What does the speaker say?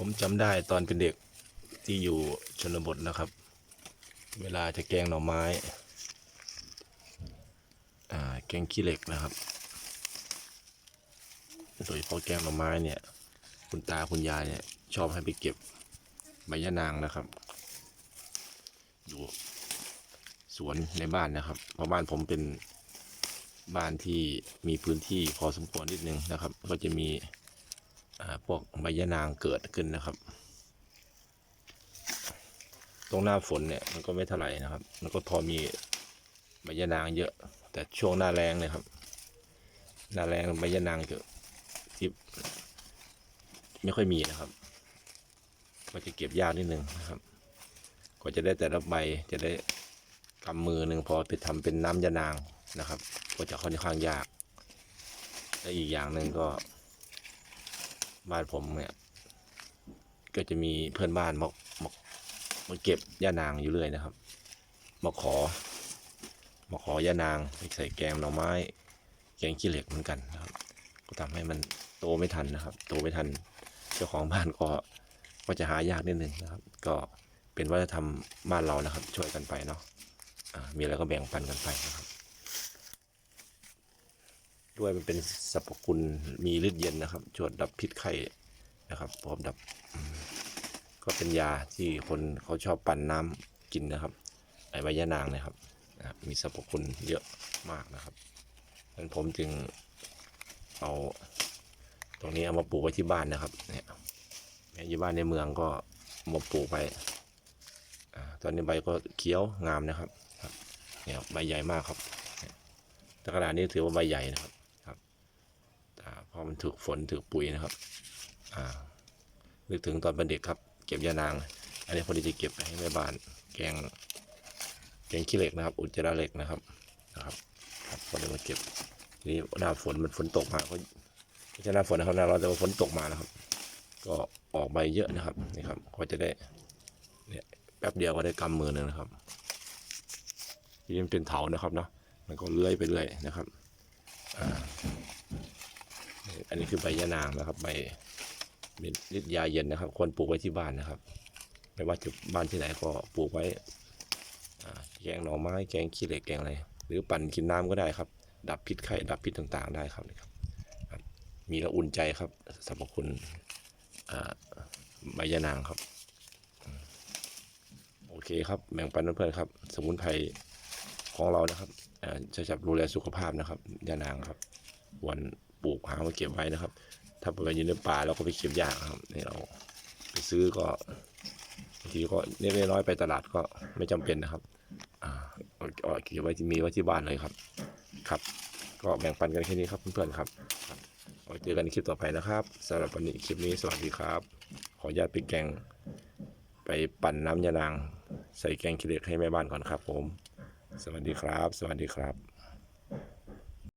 ผมจำได้ตอนเป็นเด็กที่อยู่ชนบทนะครับ เวลาจะแกงหน่อไม้อ่าแกงขี้เหล็กนะครับ โดยเฉพาะแกงหน่อไม้เนี่ย คุณตาคุณยายเนี่ยชอบให้ไปเก็บใบยะนางนะครับ อยู่สวนในบ้านนะครับ เพราะบ้านผมเป็นบ้านที่มีพื้นที่พอสมควรนิดนึงนะครับ ก็จะมี พวกใบยะนางเกิดขึ้นนะครับ ตรงหน้าฝนเนี่ยมันก็ไม่เท่าไหร่นะครับ มันก็พอมีใบยะนางเยอะ แต่ช่วงหน้าแรงเนี่ยครับ หน้าแรงใบยะนางจะที่ไม่ค่อยมีนะครับ ก็จะเก็บยากนิดนึงนะครับกว่าจะได้แต่ละใบจะได้กำมือหนึ่งพอไปทำเป็นน้ำยะนางนะครับ ก็จะค่อนข้างยาก และอีกอย่างหนึ่งก็ บ้านผมเนี่ย ก็จะมีเพื่อนบ้านมามามาเก็บย่านางอยู่เรื่อยนะครับ มาขอ มาขอย่านางไปใส่แกงหน่อไม้ แกงขี้เหล็กเหมือนกันนะครับ ก็ทำให้มันโตไม่ทันนะครับ โตไม่ทัน เจ้าของบ้านก็ก็จะหายากนิดนึงนะครับ ก็เป็นวัฒนธรรมบ้านเรานะครับ ช่วยกันไปเนาะอ่ามีอะไรก็แบ่งปันกันไปนะครับ ด้วยมันเป็นสรรพคุณมีฤทธิ์เย็นนะครับช่วยดับพิษไข้นะครับพร้อมดับ ก็เป็นยาที่คนเขาชอบปั่นน้ำกินนะครับไอ้ใบยะนางเนะครับ มีสรรพคุณเยอะมากนะครับดังนั้นผมจึงเอาตรงนี้เอามาปลูกไว้ที่บ้านนะครับเนี่ยแม้อยู่บ้านในเมืองก็มาปลูกไปอตอนนี้ใบก็เขียวงามนะครับเนี่ยใบใหญ่มากครับแต่ขนาดนี้ถือว่าใบใหญ่นะครับ อ่าพอมันถูกฝนถูกปุ๋ยนะครับ อ่า นึกถึงตอนเป็นเด็กครับ เก็บยานาง อันนี้พอดีจะเก็บไปให้แม่บ้าน แกง แกงขี้เหล็กนะครับ อุจจาระเหล็กนะครับ นะครับครับพอดีมาเก็บนี่หน้าฝนมันฝนตกมาก็ไม่ใช่หน้าฝนนะครับหน้าร้อนแต่ว่าฝนตกมานะครับ ก็ออกใบเยอะนะครับ นี่ครับ ก็จะได้ เนี่ย แป๊บเดียวก็ได้กำมือหนึ่งนะครับนี่มันเป็นเถานะครับเนาะ มันก็เลื้อยไปเรื่อยนะครับ อันนี้คือใบยะนางนะครับใบมีฤทธิ์ยาเย็นนะครับควรปลูกไว้ที่บ้านนะครับ ไม่ว่าจะบ้านที่ไหนก็ปลูกไว้แกงหน่อไม้แกงขี้เหล็กแกงอะไรหรือปั่นกินน้ำก็ได้ครับ ดับพิษไข้ดับพิษต่าง ๆ ได้ครับนี่ครับมีล้วอุ่นใจครับสรรพคุณใบยะนางครับโอเคครับแบ่งปันเพื่อนๆครับ สมุนไพรของเรานะครับจะจับดูแลสุขภาพนะครับยะนางครับวัน ปลูกหามาเก็บไว้นะครับ ถ้าไปอยู่ในป่าเราก็ไปเก็บยากครับนี่เราไปซื้อก็บางทีก็เล็กๆน้อยๆไปตลาดก็ไม่จำเป็นนะครับ อ่าเอเก็บไว้ที่มีไว้ที่บ้านเลยครับ ครับ ก็แบ่งปันกันแค่นี้ครับเพื่อนๆครับครับไว้เจอกันในคลิปต่อไปนะครับสำหรับวันนี้คลิปนี้สวัสดีครับ ขออนุญาตไปแกง ไปปั่นน้ำยานาง ใส่แกงขี้เหล็กให้แม่บ้านก่อนครับผม สวัสดีครับ สวัสดีครับ